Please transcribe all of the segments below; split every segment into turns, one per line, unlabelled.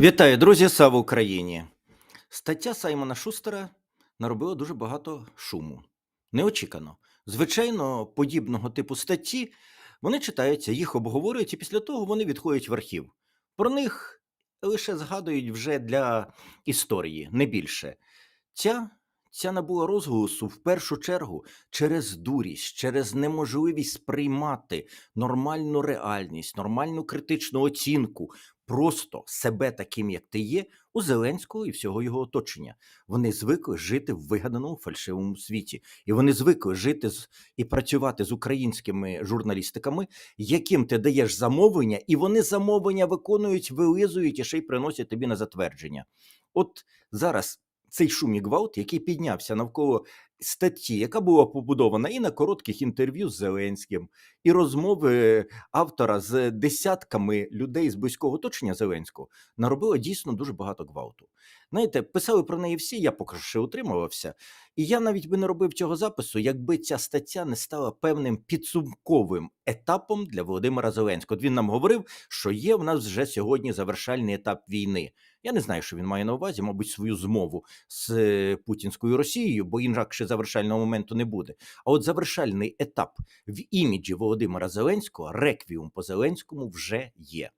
Вітаю, друзі! Слава Україні! Стаття Саймона Шустера наробила дуже багато шуму. Неочікано. Звичайно, подібного типу статті вони читаються, їх обговорюють, і після того вони відходять в архів. Про них лише згадують вже для історії, не більше. Ця, ця набула розголосу в першу чергу через дурість, через неможливість сприймати нормальну реальність, нормальну критичну оцінку, просто себе таким, як ти є, у Зеленського і всього його оточення. Вони звикли жити в вигаданому фальшивому світі, і вони звикли жити з і працювати з українськими журналістиками, яким ти даєш замовлення, і вони замовлення виконують, вилизують і ще й приносять тобі на затвердження. От зараз цей шум і гвалт, який піднявся навколо статті, яка була побудована і на коротких інтерв'ю з Зеленським, і розмови автора з десятками людей з близького оточення Зеленського, наробила дійсно дуже багато гвалту. Знаєте, писали про неї всі, я поки що утримувався, і я навіть би не робив цього запису, якби ця стаття не стала певним підсумковим етапом для Володимира Зеленського. От він нам говорив, що є в нас вже сьогодні завершальний етап війни. Я не знаю, що він має на увазі, мабуть, свою змову з е, путінською Росією, бо інакше завершального моменту не буде. А от завершальний етап в іміджі Володимира Зеленського, реквіум по Зеленському, вже є.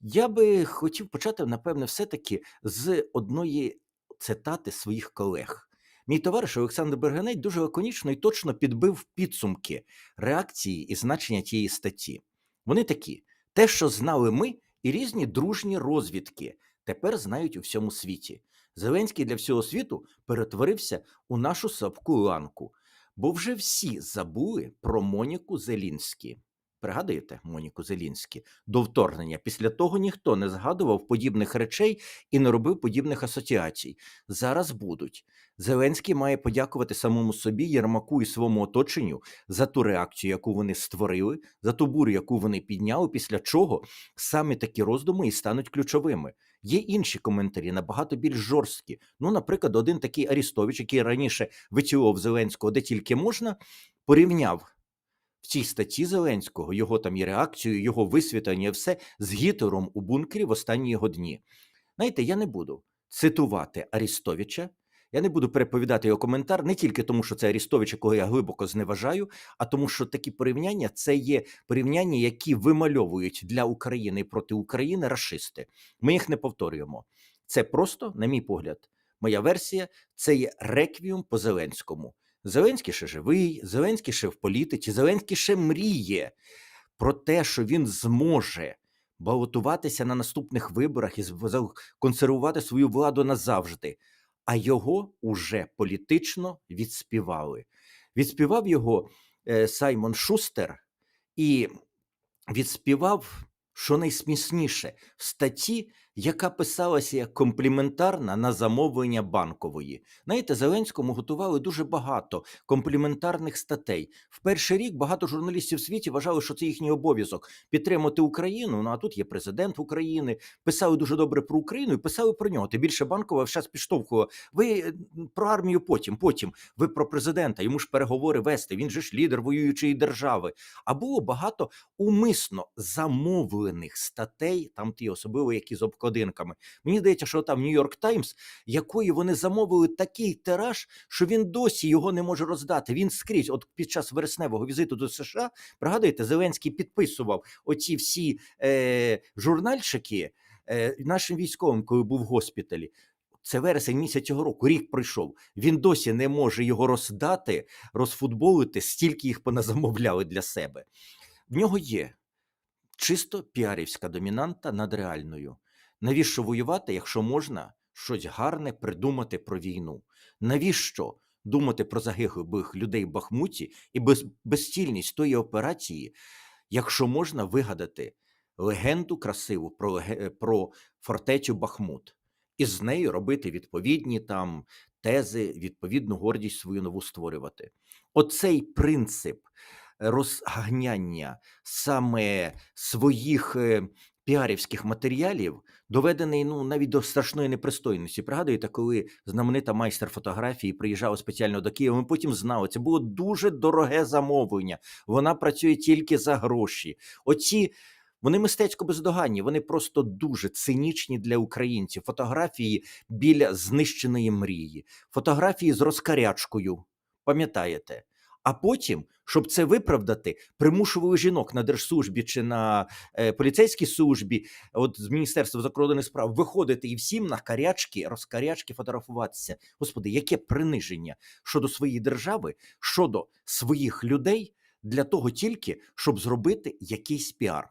Я би хотів почати, напевне, все-таки з одної цитати своїх колег. Мій товариш Олександр Бергеней дуже лаконічно і точно підбив підсумки реакції і значення тієї статті. Вони такі: те, що знали ми, і різні дружні розвідки тепер знають у всьому світі. Зеленський для всього світу перетворився у нашу слабку ланку, бо вже всі забули про Моніку Зелінські. Пригадуєте Моніку Зелінські до вторгнення? Після того ніхто не згадував подібних речей і не робив подібних асоціацій. Зараз будуть. Зеленський має подякувати самому собі, Єрмаку і своєму оточенню за ту реакцію, яку вони створили, за ту бурю, яку вони підняли, після чого саме такі роздуми і стануть ключовими. Є інші коментарі, набагато більш жорсткі. Ну, наприклад, один такий Арістович, який раніше вицілував Зеленського, де тільки можна, порівняв в цій статті Зеленського його там і реакцію, його висвітлення, все з Гітлером у бункері в останні його дні. Знаєте, я не буду цитувати Арістовича, я не буду переповідати його коментар не тільки тому, що це Арістович, якого я глибоко зневажаю, а тому, що такі порівняння це є порівняння, які вимальовують для України і проти України расисти. Ми їх не повторюємо. Це просто, на мій погляд, моя версія це є реквіум по Зеленському. Зеленський ще живий, Зеленський ще в політиці, Зеленський ще мріє про те, що він зможе балотуватися на наступних виборах і консервувати свою владу назавжди. А його уже політично відспівали. Відспівав його е, Саймон Шустер і відспівав що найсмісніше в статті, яка писалася як компліментарна на замовлення банкової. Знаєте, Зеленському готували дуже багато компліментарних статей. В перший рік багато журналістів в світі вважали, що це їхній обов'язок підтримати Україну. Ну а тут є президент України. Писали дуже добре про Україну і писали про нього. Ти більше банкова зараз підштовхувала. Ви про армію потім, потім ви про президента. Йому ж переговори вести. Він же ж лідер воюючої держави. А було багато умисно замовлених статей, там ті особливо, які з обкладинками. Мені здається, що там Нью-Йорк Таймс, якої вони замовили такий тираж, що він досі його не може роздати. Він скрізь, от під час вересневого візиту до США, пригадуєте, Зеленський підписував оці всі е, журнальчики е, нашим військовим, коли був в госпіталі. Це вересень місяць цього року, рік пройшов. Він досі не може його роздати, розфутболити, стільки їх поназамовляли для себе. В нього є чисто піарівська домінанта над реальною. Навіщо воювати, якщо можна щось гарне придумати про війну? Навіщо думати про загиблих людей в Бахмуті і без, безцільність тої операції, якщо можна вигадати легенду красиву про, про фортецю Бахмут? І з нею робити відповідні там тези, відповідну гордість свою нову створювати. Оцей принцип розганяння саме своїх е, піарівських матеріалів доведений ну навіть до страшної непристойності. Пригадуєте, коли знаменита майстер фотографії приїжджала спеціально до Києва, ми потім знали, це було дуже дороге замовлення. Вона працює тільки за гроші. Оці Вони мистецько бездоганні, вони просто дуже цинічні для українців. Фотографії біля знищеної мрії, фотографії з розкарячкою. Пам'ятаєте? А потім, щоб це виправдати, примушували жінок на держслужбі чи на е, поліцейській службі, от з Міністерства закордонних справ, виходити і всім на карячки, розкарячки фотографуватися. Господи, яке приниження щодо своєї держави, щодо своїх людей для того тільки, щоб зробити якийсь піар.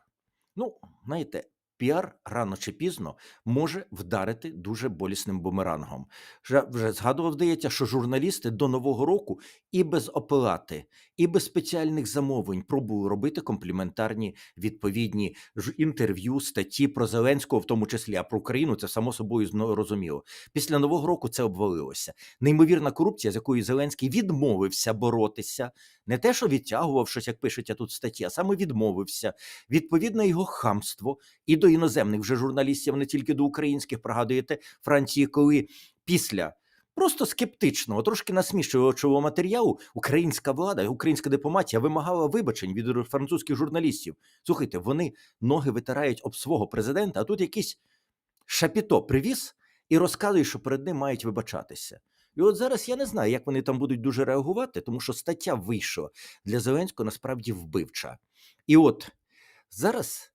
Ну, знаєте, піар рано чи пізно може вдарити дуже болісним бумерангом. Вже, вже згадував, здається, що журналісти до Нового року і без оплати, і без спеціальних замовлень пробували робити компліментарні відповідні інтерв'ю, статті про Зеленського, в тому числі, а про Україну це само собою розуміло. Після Нового року це обвалилося. Неймовірна корупція, з якою Зеленський відмовився боротися, не те, що відтягував щось, як пишеться тут статті, а саме відмовився. Відповідно, його хамство і до іноземних вже журналістів, не тільки до українських, пригадуєте Франції, коли після. Просто скептичного, трошки насмішувачого матеріалу українська влада, українська дипломатія вимагала вибачень від французьких журналістів. Слухайте, вони ноги витирають об свого президента, а тут якийсь шапіто привіз і розказує, що перед ним мають вибачатися. І от зараз я не знаю, як вони там будуть дуже реагувати, тому що стаття вийшла для Зеленського насправді вбивча. І от зараз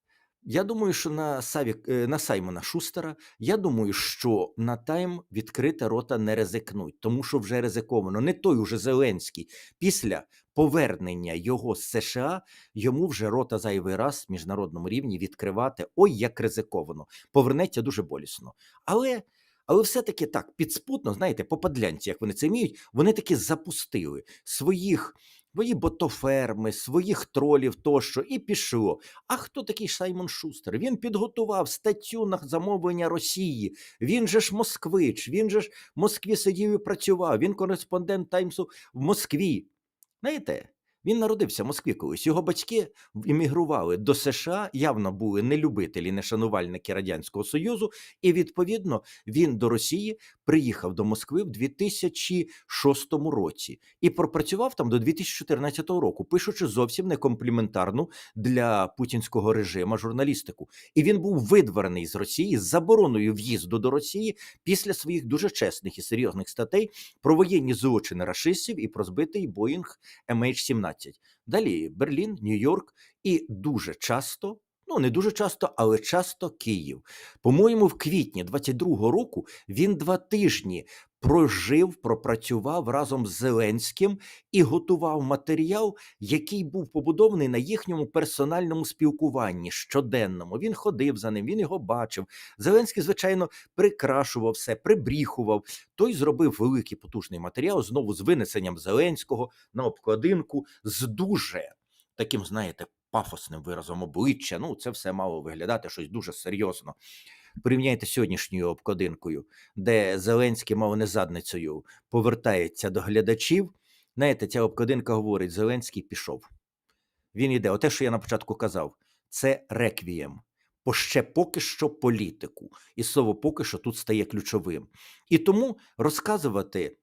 я думаю, що на Саві, е, на Саймона Шустера, я думаю, що на тайм відкрити рота не ризикнуть, тому що вже ризиковано. Не той уже Зеленський. Після повернення його з США йому вже рота зайвий раз в міжнародному рівні відкривати. Ой, як ризиковано. Повернеться дуже болісно. Але. Але все-таки так, підспутно, знаєте, по подлянці, як вони це вміють, вони таки запустили своїх, свої ботоферми, своїх тролів тощо, і пішло. А хто такий Саймон Шустер? Він підготував статтю на замовлення Росії. Він же ж москвич, він же ж в Москві сидів і працював. Він кореспондент Таймсу в Москві. Знаєте, він народився в Москві колись. Його батьки іммігрували до США, явно були не любителі, не шанувальники Радянського Союзу, і відповідно він до Росії приїхав до Москви в 2006 році і пропрацював там до 2014 року, пишучи зовсім не компліментарну для путінського режиму журналістику. І він був видворений з Росії з забороною в'їзду до Росії після своїх дуже чесних і серйозних статей про воєнні злочини рашистів і про збитий Боїнг MH17. Далі Берлін, Нью-Йорк і дуже часто. Ну, не дуже часто, але часто Київ. По-моєму, в квітні 22-го року він два тижні прожив, пропрацював разом з Зеленським і готував матеріал, який був побудований на їхньому персональному спілкуванні щоденному. Він ходив за ним, він його бачив. Зеленський, звичайно, прикрашував все, прибріхував. Той зробив великий потужний матеріал знову з винесенням Зеленського на обкладинку з дуже таким, знаєте, пафосним виразом обличчя. Ну, це все мало виглядати щось дуже серйозно. Порівняйте сьогоднішньою обкладинкою, де Зеленський мало не задницею повертається до глядачів. Знаєте, ця обкладинка говорить: Зеленський пішов. Він іде. Оте, що я на початку казав, це реквієм. По ще поки що політику. І слово поки що тут стає ключовим. І тому розказувати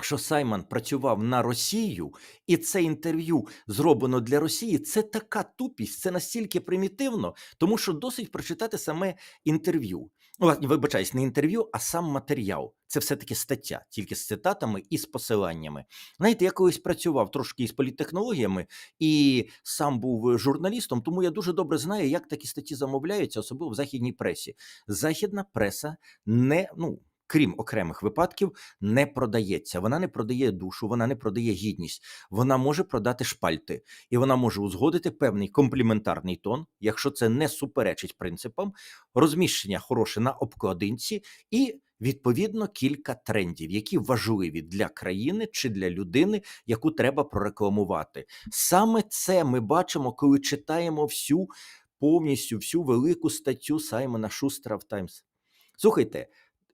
що Саймон працював на Росію, і це інтерв'ю зроблено для Росії. Це така тупість, це настільки примітивно, тому що досить прочитати саме інтерв'ю. Ну, вибачаюсь, не інтерв'ю, а сам матеріал. Це все-таки стаття, тільки з цитатами і з посиланнями. Знаєте, я колись працював трошки із політтехнологіями і сам був журналістом, тому я дуже добре знаю, як такі статті замовляються, особливо в західній пресі. Західна преса не ну. Крім окремих випадків, не продається. Вона не продає душу, вона не продає гідність. Вона може продати шпальти, і вона може узгодити певний компліментарний тон, якщо це не суперечить принципам, розміщення хороше на обкладинці і. Відповідно, кілька трендів, які важливі для країни чи для людини, яку треба прорекламувати. Саме це ми бачимо, коли читаємо всю повністю всю велику статтю Саймона Шустера в Таймс. Слухайте,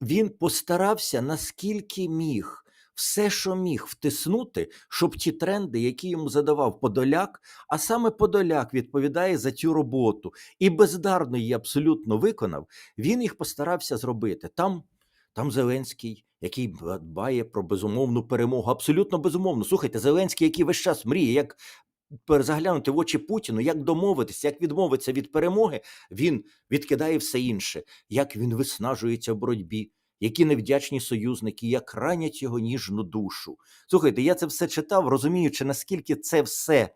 він постарався наскільки міг. Все, що міг втиснути, щоб ті тренди, які йому задавав Подоляк, а саме Подоляк відповідає за цю роботу і бездарно її абсолютно виконав, він їх постарався зробити. Там, там Зеленський, який дбає про безумовну перемогу, абсолютно безумовно. Слухайте, Зеленський, який весь час мріє, як заглянути в очі Путіну, як домовитися, як відмовитися від перемоги, він відкидає все інше, як він виснажується в боротьбі, які невдячні союзники, як ранять його ніжну душу. Слухайте, я це все читав, розуміючи, наскільки це все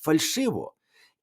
фальшиво.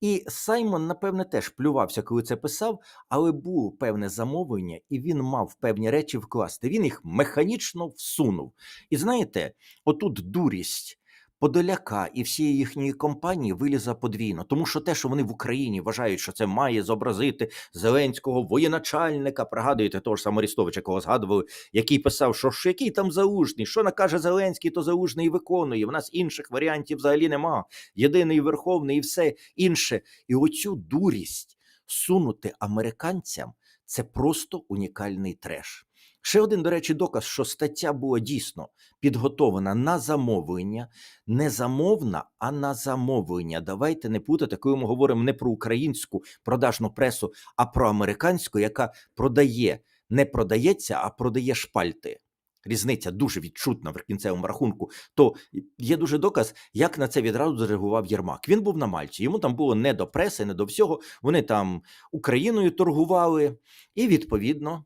І Саймон, напевне, теж плювався, коли це писав, але було певне замовлення, і він мав певні речі вкласти. Він їх механічно всунув. І знаєте, отут дурість. Подоляка і всієї їхньої компанії виліза подвійно, тому що те, що вони в Україні вважають, що це має зобразити Зеленського воєначальника, пригадуєте того ж самого Арістовича, кого згадували, який писав, що ж який там залужний, що накаже Зеленський, то залужний і виконує. В нас інших варіантів взагалі нема. Єдиний верховний і все інше. І оцю дурість сунути американцям це просто унікальний треш. Ще один, до речі, доказ, що стаття була дійсно підготовлена на замовлення, не замовна, а на замовлення. Давайте не путати, коли ми говоримо не про українську продажну пресу, а про американську, яка продає, не продається, а продає шпальти. Різниця дуже відчутна в кінцевому рахунку. То є дуже доказ, як на це відразу зреагував Єрмак. Він був на Мальті. Йому там було не до преси, не до всього. Вони там Україною торгували, і відповідно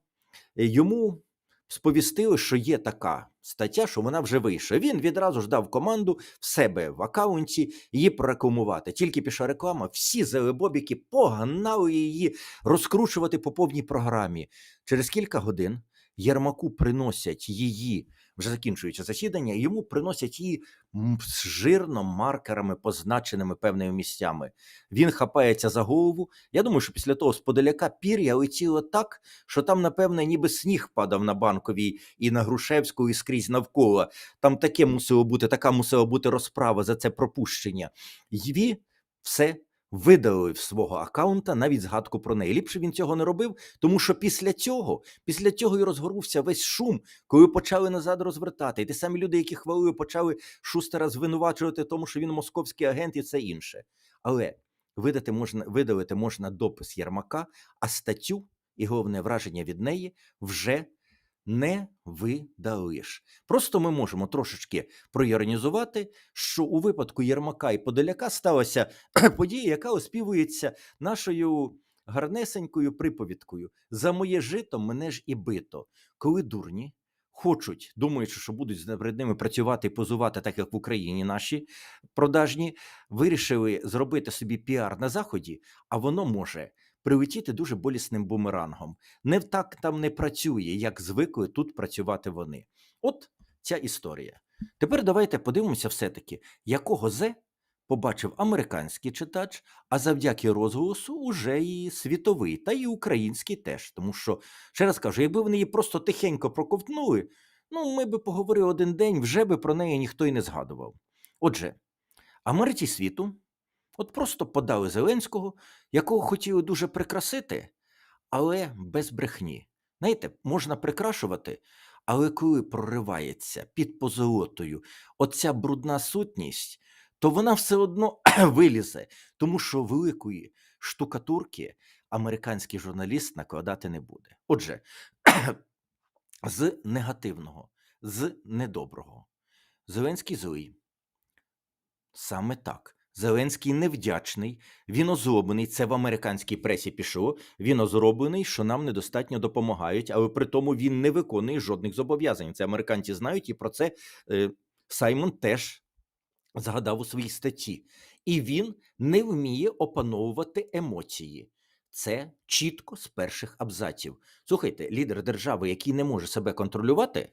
йому сповістили, що є така стаття, що вона вже вийшла. Він відразу ж дав команду в себе в акаунті її прорекламувати. Тільки пішла реклама, всі зелебобіки погнали її розкручувати по повній програмі. Через кілька годин Єрмаку приносять її. Вже закінчується засідання, і йому приносять її з жирно маркерами, позначеними певними місцями. Він хапається за голову. Я думаю, що після того з подаляка пір'я летіло так, що там, напевне, ніби сніг падав на банковій і на Грушевську, і скрізь навколо. Там таке мусило бути, така мусила бути розправа за це пропущення. Єві все видалив свого акаунта навіть згадку про неї. Ліпше він цього не робив, тому що після цього, після цього і розгорнувся весь шум, коли почали назад розвертати. І ті самі люди, які хвалили, почали Шустера звинувачувати, тому що він московський агент і це інше. Але видати можна, видалити можна допис Єрмака, а статтю і головне враження від неї вже не видалиш. Просто ми можемо трошечки проіронізувати, що у випадку Єрмака і Подоляка сталася подія, яка оспівується нашою гарнесенькою приповідкою За моє жито мене ж і бито. Коли дурні хочуть, думаючи, що будуть з- ними працювати і позувати, так як в Україні наші продажні, вирішили зробити собі піар на заході, а воно може прилетіти дуже болісним бумерангом. Не так там не працює, як звикли тут працювати вони. От ця історія. Тепер давайте подивимося все-таки, якого зе побачив американський читач, а завдяки розголосу уже і світовий, та й український теж. Тому що, ще раз кажу, якби вони її просто тихенько проковтнули, ну ми би поговорили один день, вже би про неї ніхто й не згадував. Отже, Америці світу от просто подали Зеленського, якого хотіли дуже прикрасити, але без брехні. Знаєте, можна прикрашувати, але коли проривається під позолотою оця брудна сутність, то вона все одно вилізе, тому що великої штукатурки американський журналіст накладати не буде. Отже, з негативного, з недоброго. Зеленський злий. Саме так. Зеленський невдячний, він озлоблений. Це в американській пресі пішло. Він озлоблений, що нам недостатньо допомагають, але при тому він не виконує жодних зобов'язань. Це американці знають, і про це е, Саймон теж згадав у своїй статті. І він не вміє опановувати емоції. Це чітко з перших абзаців. Слухайте, лідер держави, який не може себе контролювати,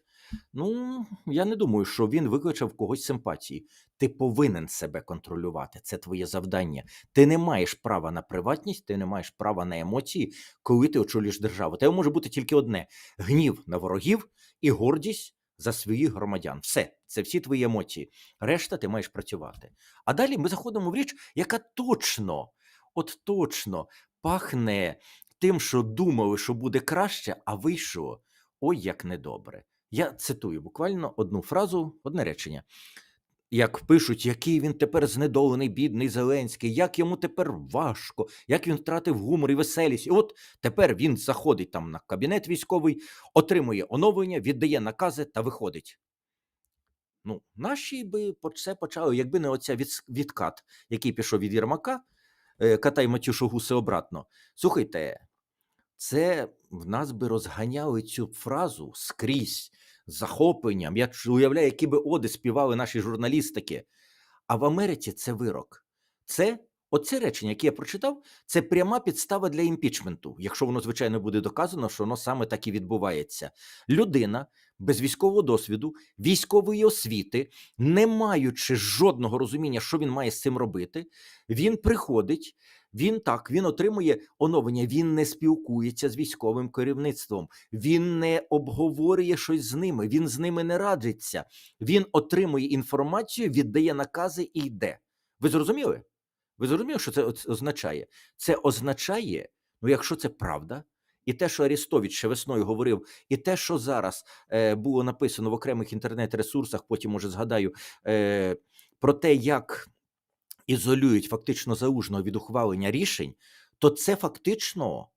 ну я не думаю, що він викличе в когось симпатії. Ти повинен себе контролювати. Це твоє завдання. Ти не маєш права на приватність, ти не маєш права на емоції, коли ти очолюєш державу. Тебе може бути тільки одне: гнів на ворогів і гордість за своїх громадян. Все, це всі твої емоції. Решта ти маєш працювати. А далі ми заходимо в річ, яка точно, от точно пахне тим, що думали, що буде краще, а вийшло ой, як недобре. Я цитую буквально одну фразу, одне речення. Як пишуть, який він тепер знедолений, бідний Зеленський, як йому тепер важко, як він втратив гумор і веселість. І от тепер він заходить там на кабінет військовий, отримує оновлення, віддає накази та виходить. Ну, наші би це почали, якби не оця відкат, який пішов від Єрмака, е, катай Матюшу гуси обратно. Слухайте, це в нас би розганяли цю фразу скрізь захопленням. Я уявляю, які би оди співали наші журналістики. А в Америці це вирок. Це оце речення, яке я прочитав, це пряма підстава для імпічменту, якщо воно, звичайно, буде доказано, що воно саме так і відбувається. Людина без військового досвіду, військової освіти, не маючи жодного розуміння, що він має з цим робити, він приходить. Він так, він отримує оновлення, він не спілкується з військовим керівництвом, він не обговорює щось з ними, він з ними не радиться. Він отримує інформацію, віддає накази і йде. Ви зрозуміли? Ви зрозуміли, що це означає? Це означає, ну якщо це правда, і те, що Арістович ще весною говорив, і те, що зараз е, було написано в окремих інтернет-ресурсах, потім може згадаю, е, про те, як ізолюють фактично заужного від ухвалення рішень, то це фактично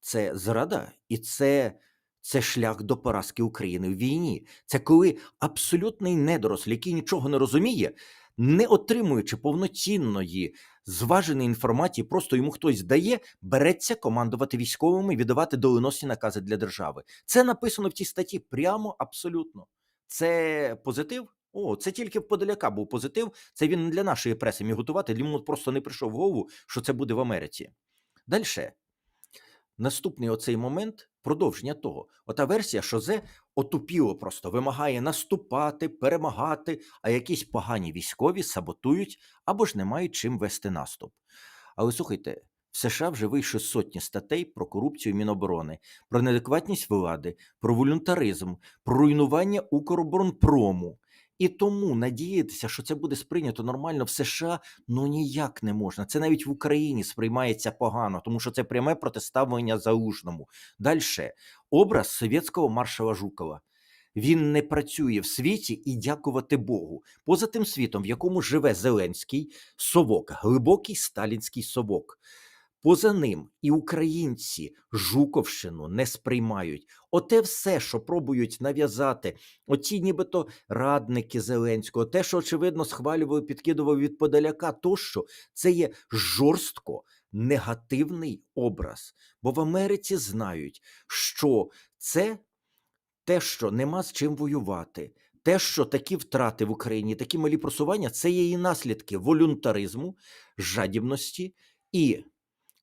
це зрада, і це, це шлях до поразки України в війні. Це коли абсолютний недоросль, який нічого не розуміє, не отримуючи повноцінної зваженої інформації, просто йому хтось дає, береться командувати військовими, віддавати доленосні накази для держави. Це написано в тій статті прямо абсолютно. Це позитив. О, це тільки в Подоляка був позитив. Це він для нашої преси міг готувати. Йому просто не прийшов в голову, що це буде в Америці. Далі. Наступний оцей момент продовження того. Ота версія, що Зе отупіло просто вимагає наступати, перемагати, а якісь погані військові саботують або ж не мають чим вести наступ. Але слухайте, в США вже вийшли сотні статей про корупцію Міноборони, про неадекватність влади, про волюнтаризм, про руйнування Укроборонпрому. І тому надіятися, що це буде сприйнято нормально в США, ну ніяк не можна. Це навіть в Україні сприймається погано, тому що це пряме протиставлення залужному. Далі образ совєтського маршала Жукова. Він не працює в світі і дякувати Богу. Поза тим світом, в якому живе Зеленський совок, глибокий сталінський совок. Поза ним і українці Жуковщину не сприймають. Оте все, що пробують нав'язати, оті нібито радники Зеленського, те, що очевидно схвалював, підкидував від Подоляка, тощо це є жорстко негативний образ. Бо в Америці знають, що це те, що нема з чим воювати. Те, що такі втрати в Україні, такі малі просування, це є і наслідки волюнтаризму, жадібності і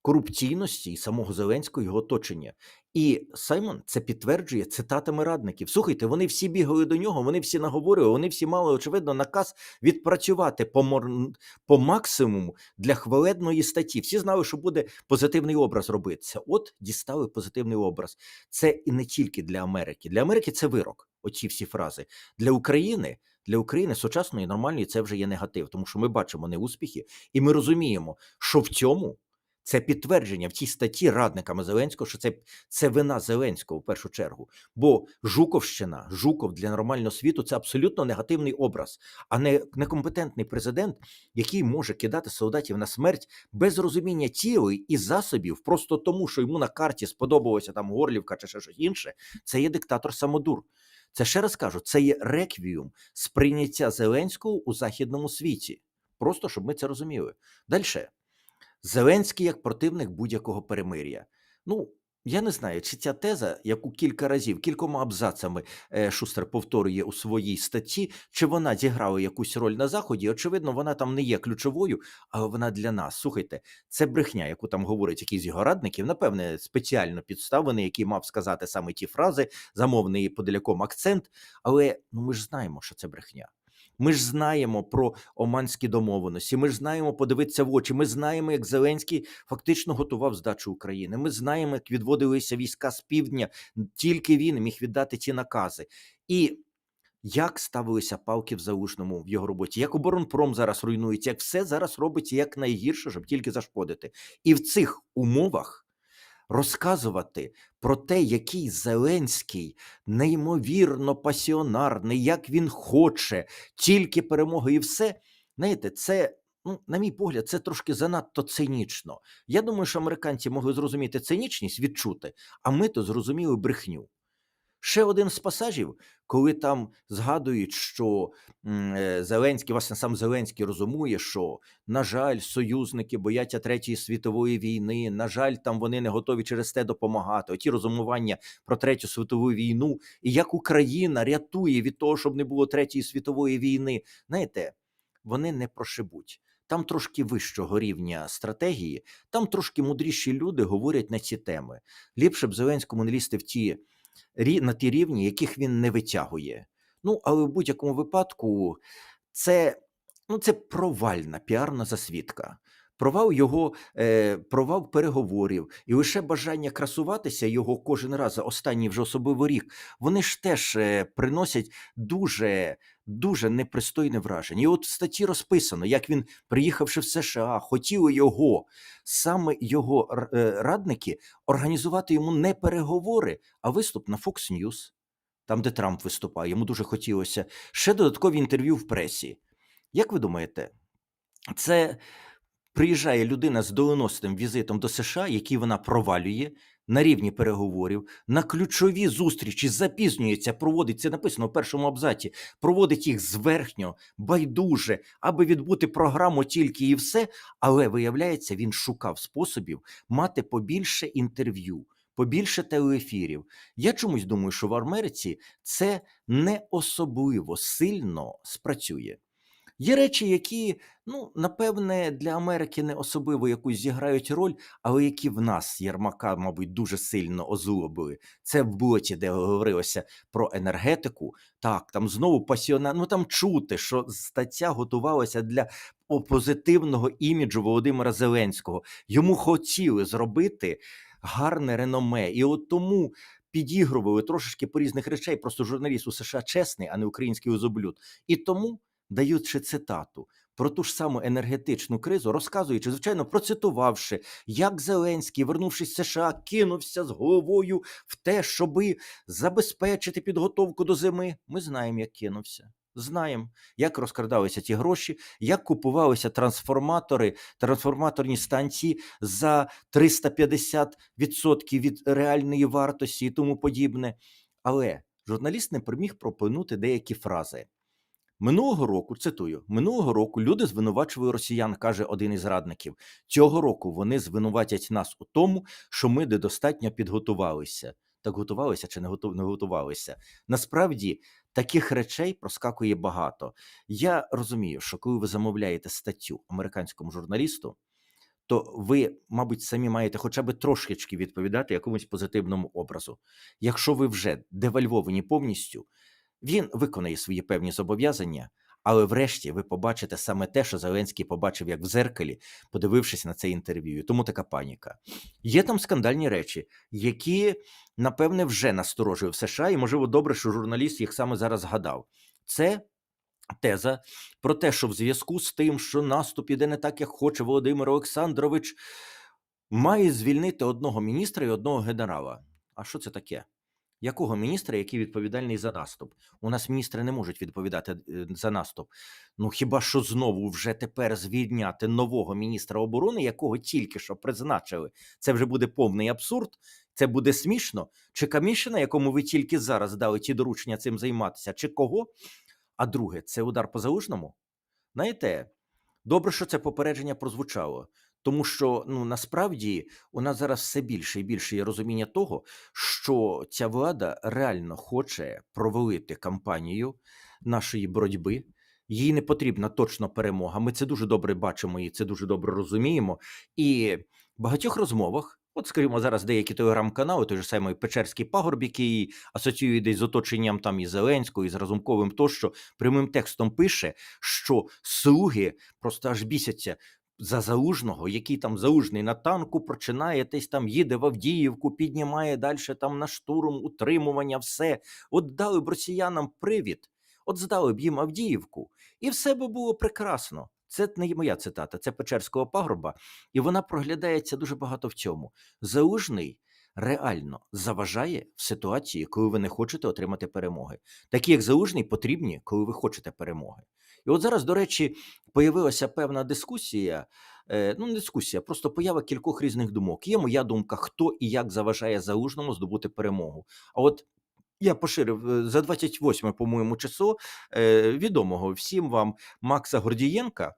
корупційності і самого Зеленського його оточення. І Саймон це підтверджує цитатами радників. Слухайте, вони всі бігали до нього, вони всі наговорювали, вони всі мали, очевидно, наказ відпрацювати по, мор... по максимуму для хваледної статті. Всі знали, що буде позитивний образ робитися. От дістали позитивний образ. Це і не тільки для Америки. Для Америки це вирок. Оці всі фрази. Для України. Для України сучасної нормальної це вже є негатив, тому що ми бачимо неуспіхи, і ми розуміємо, що в цьому це підтвердження в цій статті радниками Зеленського, що це, це вина Зеленського в першу чергу. Бо Жуковщина, Жуков для нормального світу це абсолютно негативний образ, а не некомпетентний президент, який може кидати солдатів на смерть без розуміння тіла і засобів, просто тому, що йому на карті сподобалося там Горлівка чи ще щось інше. Це є диктатор самодур. Це ще раз кажу, це є реквіум сприйняття Зеленського у західному світі. Просто щоб ми це розуміли. Далі. Зеленський як противник будь-якого перемир'я. Ну, я не знаю, чи ця теза, яку кілька разів, кількома абзацами е, Шустер повторює у своїй статті, чи вона зіграла якусь роль на заході? Очевидно, вона там не є ключовою, але вона для нас. Слухайте, це брехня, яку там говорить якийсь його радників, напевне, спеціально підставлений, який мав сказати саме ті фрази, замовний подаляком акцент. Але ну ми ж знаємо, що це брехня. Ми ж знаємо про оманські домовленості. Ми ж знаємо подивитися в очі. Ми знаємо, як Зеленський фактично готував здачу України. Ми знаємо, як відводилися війська з півдня. Тільки він міг віддати ті накази. І як ставилися палки в заушному в його роботі, як оборонпром зараз руйнується, як все зараз робиться як найгірше, щоб тільки зашкодити. І в цих умовах розказувати про те, який Зеленський неймовірно пасіонарний, як він хоче, тільки перемоги і все. Знаєте, це. Ну, на мій погляд, це трошки занадто цинічно. Я думаю, що американці могли зрозуміти цинічність, відчути, а ми то зрозуміли брехню. Ще один з пасажів, коли там згадують, що е, Зеленський, власне, сам Зеленський розумує, що, на жаль, союзники бояться Третьої світової війни, на жаль, там вони не готові через те допомагати. Оті розумування про Третю світову війну, і як Україна рятує від того, щоб не було Третьої світової війни. Знаєте, вони не прошибуть. Там трошки вищого рівня стратегії, там трошки мудріші люди говорять на ці теми. Ліпше б Зеленському не лізти в ті на ті рівні, яких він не витягує. Ну, але в будь-якому випадку це, ну, це провальна піарна засвідка. Провал його е, провал переговорів і лише бажання красуватися його кожен раз за останній вже особливо рік. Вони ж теж е, приносять дуже, дуже непристойне враження. І от в статті розписано, як він, приїхавши в США, хотіли його, саме його е, радники, організувати йому не переговори, а виступ на Fox News, там, де Трамп виступає. Йому дуже хотілося. Ще додаткові інтерв'ю в пресі. Як ви думаєте, це приїжджає людина з доленосним візитом до США, який вона провалює на рівні переговорів, на ключові зустрічі запізнюється, проводить це написано в першому абзаці, проводить їх зверхньо, байдуже, аби відбути програму тільки і все. Але виявляється, він шукав способів мати побільше інтерв'ю. Побільше телеефірів. Я чомусь думаю, що в Америці це не особливо сильно спрацює. Є речі, які, ну, напевне, для Америки не особливо якусь зіграють роль, але які в нас Єрмака, мабуть, дуже сильно озлобили. Це в блоті, де говорилося про енергетику. Так, там знову пасіона. Ну там чути, що стаття готувалася для позитивного іміджу Володимира Зеленського. Йому хотіли зробити гарне реноме. І от тому підігрували трошечки по різних речей. Просто журналіст у США чесний, а не український узоблюд. І тому даючи цитату про ту ж саму енергетичну кризу, розказуючи, звичайно, процитувавши, як Зеленський, вернувшись з США, кинувся з головою в те, щоби забезпечити підготовку до зими. Ми знаємо, як кинувся. Знаємо, як розкрадалися ті гроші, як купувалися трансформатори, трансформаторні станції за 350% від реальної вартості і тому подібне. Але журналіст не приміг пропонути деякі фрази. Минулого року, цитую, минулого року люди звинувачували росіян, каже один із радників. Цього року вони звинуватять нас у тому, що ми недостатньо підготувалися. Так готувалися чи не готу- не готувалися? Насправді таких речей проскакує багато. Я розумію, що коли ви замовляєте статтю американському журналісту, то ви, мабуть, самі маєте хоча б трошечки відповідати якомусь позитивному образу. Якщо ви вже девальвовані повністю, він виконає свої певні зобов'язання, але врешті ви побачите саме те, що Зеленський побачив як в зеркалі, подивившись на це інтерв'ю. Тому така паніка. Є там скандальні речі, які, напевне, вже насторожує в США, і можливо добре, що журналіст їх саме зараз згадав. Це теза про те, що в зв'язку з тим, що наступ іде не так, як хоче Володимир Олександрович, має звільнити одного міністра і одного генерала. А що це таке? Якого міністра, який відповідальний за наступ? У нас міністри не можуть відповідати е, за наступ. Ну хіба що знову вже тепер звільняти нового міністра оборони, якого тільки що призначили? Це вже буде повний абсурд. Це буде смішно. Чи Камішина, якому ви тільки зараз дали ті доручення цим займатися, чи кого? А друге, це удар по залужному. Знаєте, добре, що це попередження прозвучало, тому що ну насправді у нас зараз все більше і більше є розуміння того, що ця влада реально хоче провалити кампанію нашої боротьби. Їй не потрібна точно перемога. Ми це дуже добре бачимо і це дуже добре розуміємо. І в багатьох розмовах, от скажімо, зараз деякі телеграм-канали, той же самий Печерський пагорб, який асоціює десь з оточенням там і Зеленського, і з Разумковим, тощо прямим текстом пише, що слуги просто аж бісяться. За залужного, який там залужний на танку починає, десь там їде в Авдіївку, піднімає далі там на штурм, утримування, все. От дали б росіянам привід, от здали б їм Авдіївку, і все би було прекрасно. Це не моя цитата, це Печерського пагорба, і вона проглядається дуже багато в цьому. Залужний реально заважає в ситуації, коли ви не хочете отримати перемоги. Такі, як залужний, потрібні, коли ви хочете перемоги. І от зараз, до речі, появилася певна дискусія. е, Ну, не дискусія, просто поява кількох різних думок. Є моя думка, хто і як заважає залужному здобути перемогу. А от Я поширив е, за 28, по-моєму, число е, відомого всім вам Макса Гордієнка.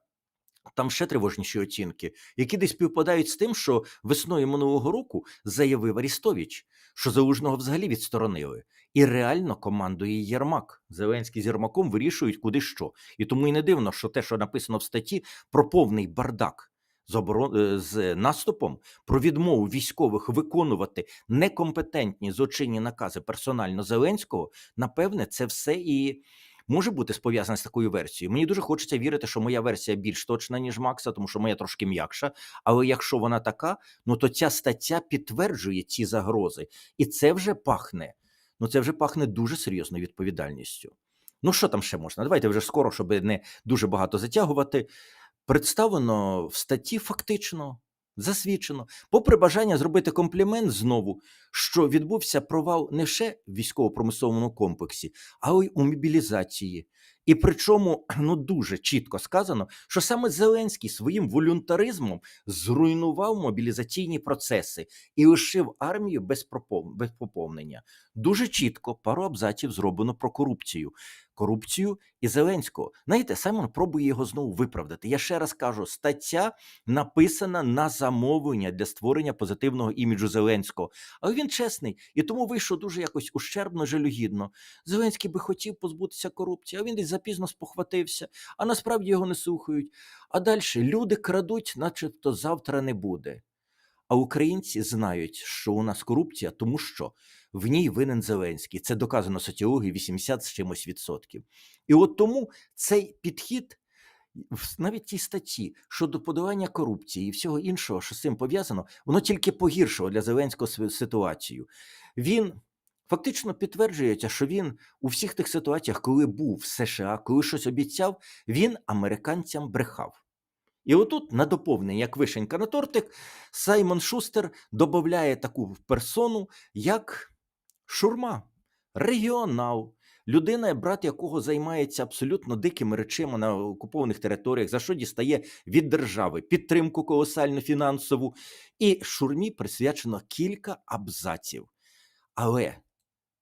Там ще тривожніші оцінки, які десь співпадають з тим, що весною минулого року заявив Арістович, що Залужного взагалі відсторонили, і реально командує Єрмак. Зеленський з Єрмаком вирішують куди що. І тому і не дивно, що те, що написано в статті, про повний бардак з оборон... е, з наступом, про відмову військових виконувати некомпетентні злочинні накази персонально Зеленського, напевне, це все і може бути пов'язане з такою версією. Мені дуже хочеться вірити, що моя версія більш точна, ніж Макса, тому що моя трошки м'якша. Але якщо вона така, ну то ця стаття підтверджує ці загрози, і це вже пахне. Ну це вже пахне дуже серйозною відповідальністю. Ну що там ще можна? Давайте вже скоро, щоб не дуже багато затягувати. Представлено в статті фактично. Засвідчено, попри бажання зробити комплімент знову, що відбувся провал не ще в військово-промисловому комплексі, а й у мобілізації. І причому ну дуже чітко сказано, що саме Зеленський своїм волюнтаризмом зруйнував мобілізаційні процеси і лишив армію без, поповнення. Дуже чітко пару абзаців зроблено про корупцію. Корупцію і Зеленського. Знаєте, Саймон пробує його знову виправдати. Я ще раз кажу: стаття написана на замовлення для створення позитивного іміджу Зеленського. Але він чесний і тому вийшов дуже якось ущербно, жалюгідно. Зеленський би хотів позбутися корупції, а він десь запізно спохватився, а насправді його не слухають. А далі люди крадуть, начебто завтра не буде. А українці знають, що у нас корупція, тому що в ній винен Зеленський. Це доказано соціології 80 з чимось відсотків. І от тому цей підхід. Навіть ті статті щодо подолання корупції і всього іншого, що з цим пов'язано, воно тільки погіршило для Зеленського ситуацію. Він фактично підтверджується, що він у всіх тих ситуаціях, коли був в США, коли щось обіцяв, він американцям брехав. І отут на доповнення, як вишенька на тортик, Саймон Шустер додає таку персону, як Шурма, регіонал, людина, брат якого займається абсолютно дикими речами на окупованих територіях, за що дістає від держави підтримку колосальну фінансову. І шурмі присвячено кілька абзаців. Але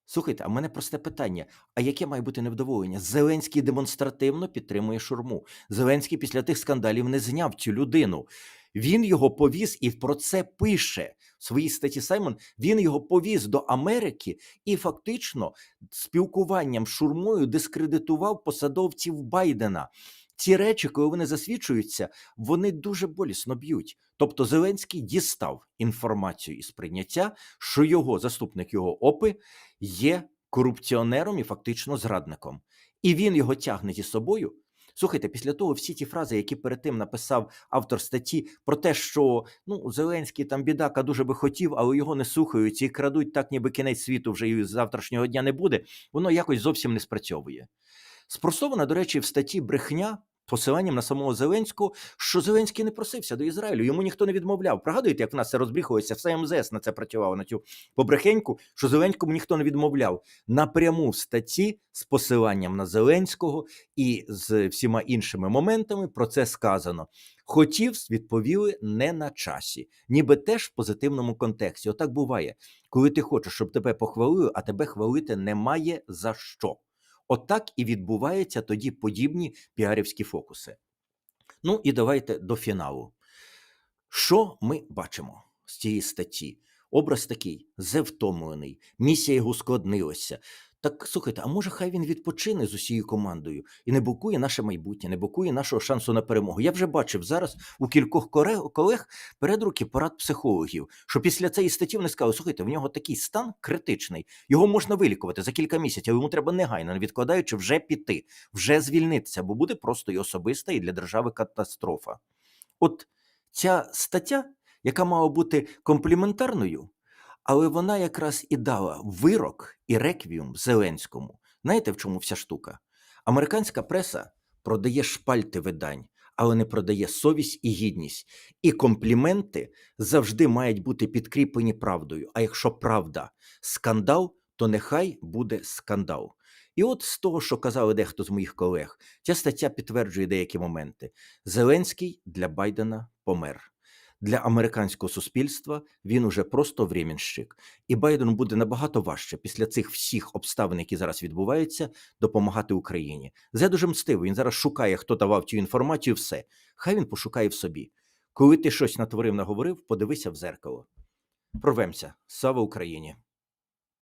слухайте, а в мене просте питання: а яке має бути невдоволення? Зеленський демонстративно підтримує шурму. Зеленський після тих скандалів не зняв цю людину. Він його повіз і про це пише своїй статті Саймон. Він його повіз до Америки і фактично спілкуванням шурмою дискредитував посадовців Байдена. Ці речі, коли вони засвідчуються, вони дуже болісно б'ють. Тобто Зеленський дістав інформацію із прийняття, що його заступник його опи є корупціонером і фактично зрадником. І він його тягне зі собою. Слухайте, після того всі ті фрази, які перед тим написав автор статті, про те, що ну Зеленський там бідака дуже би хотів, але його не слухають і крадуть так, ніби кінець світу вже і завтрашнього дня не буде. Воно якось зовсім не спрацьовує. Спростована, до речі, в статті брехня. Посиланням на самого Зеленського, що Зеленський не просився до Ізраїлю, йому ніхто не відмовляв. Пригадуєте, як в нас це розбріхувалося, все МЗС на це працювало на цю побрехеньку, що Зеленському ніхто не відмовляв. Напряму статті з посиланням на Зеленського і з всіма іншими моментами про це сказано. Хотів, відповіли не на часі, ніби теж в позитивному контексті. Отак буває, коли ти хочеш, щоб тебе похвалили, а тебе хвалити немає за що. Отак і відбуваються тоді подібні піарівські фокуси. Ну і давайте до фіналу. Що ми бачимо з цієї статті? Образ такий зевтомлений, місія його складнилася. Так слухайте, а може хай він відпочине з усією командою і не блокує наше майбутнє, не блокує нашого шансу на перемогу. Я вже бачив зараз у кількох колег перед руки порад психологів, що після цієї статті вони сказали, слухайте, в нього такий стан критичний, його можна вилікувати за кілька місяців, йому треба негайно, не відкладаючи, вже піти, вже звільнитися, бо буде просто і особиста, і для держави катастрофа. От ця стаття, яка мала бути компліментарною, але вона якраз і дала вирок і реквіум Зеленському. Знаєте, в чому вся штука? Американська преса продає шпальти видань, але не продає совість і гідність. І компліменти завжди мають бути підкріплені правдою. А якщо правда скандал, то нехай буде скандал. І от з того, що казали дехто з моїх колег, ця стаття підтверджує деякі моменти. Зеленський для Байдена помер. Для американського суспільства він уже просто временщик. І Байдену буде набагато важче після цих всіх обставин, які зараз відбуваються, допомагати Україні. Зе дуже мстивий. Він зараз шукає, хто давав цю інформацію. Все. Хай він пошукає в собі. Коли ти щось натворив, наговорив, подивися в зеркало. Прорвемося. Слава Україні!